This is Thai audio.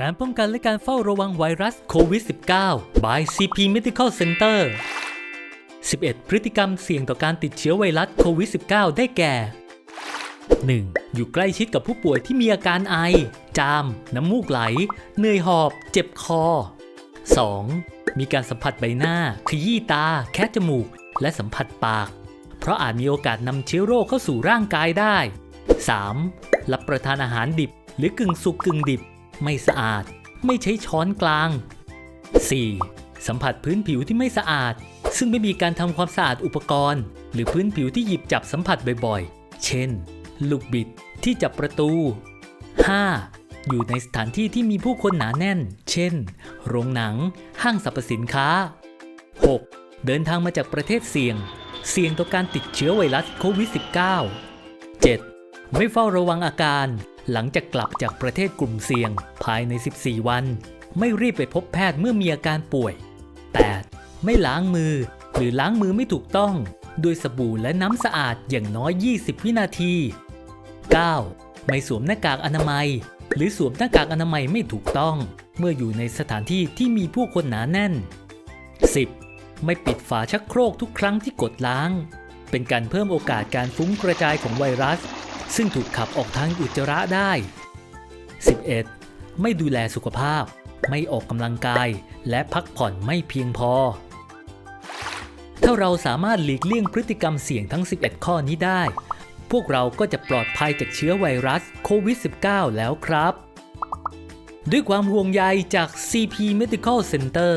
การป้องกันและการเฝ้าระวังไวรัสโควิด -19 by CP Medical Center 11 พฤติกรรมเสี่ยงต่อการติดเชื้อไวรัสโควิด -19 ได้แก่ 1. อยู่ใกล้ชิดกับผู้ป่วยที่มีอาการไอ จาม น้ำมูกไหล เหนื่อยหอบ เจ็บคอ 2. มีการสัมผัสใบหน้า ขยี้ตา แคะจมูก และสัมผัสปาก เพราะอาจมีโอกาสนำเชื้อโรคเข้าสู่ร่างกายได้ 3. รับประทานอาหารดิบ หรือกึ่งสุกกึ่งดิบ ไม่สะอาด ไม่ใช้ช้อนกลาง 4. สัมผัสพื้นผิวที่ไม่สะอาด ซึ่งไม่มีการทำความสะอาดอุปกรณ์ หรือพื้นผิวที่หยิบจับสัมผัสบ่อยๆ เช่น ลูกบิดที่จับประตู 5. อยู่ในสถานที่ที่มีผู้คนหนาแน่น เช่น โรงหนัง ห้างสรรพสินค้า 6. เดินทางมาจากประเทศเสี่ยง เสี่ยงต่อการติดเชื้อไวรัสโควิด -19 7. ไม่เฝ้าระวังอาการ หลังจากกลับจากประเทศกลุ่มเสี่ยงภายใน 14 วัน ไม่รีบไปพบแพทย์เมื่อมีอาการป่วย 8. ไม่ล้างมือ หรือล้างมือไม่ถูกต้อง ด้วยสบู่และน้ำสะอาดอย่างน้อย 20 วินาที 9. ไม่สวมหน้ากากอนามัย หรือสวมหน้ากากอนามัยไม่ถูกต้อง เมื่ออยู่ในสถานที่ที่มีผู้คนหนาแน่น 10. ไม่ปิดฝาชักโครกทุกครั้งที่กดล้าง เป็นการเพิ่มโอกาสการฟุ้งกระจายของไวรัส ซึ่งถูกขับออกทางอุจจาระได้ 11. ไม่ดูแลสุขภาพ ไม่ออกกำลังกาย และพักผ่อนไม่เพียงพอ ถ้าเราสามารถหลีกเลี่ยงพฤติกรรมเสี่ยงทั้ง 11 ข้อนี้ได้ พวกเราก็จะปลอดภัยจากเชื้อไวรัสโควิด -19 แล้วครับ ด้วยความห่วงใยจาก CP Medical Center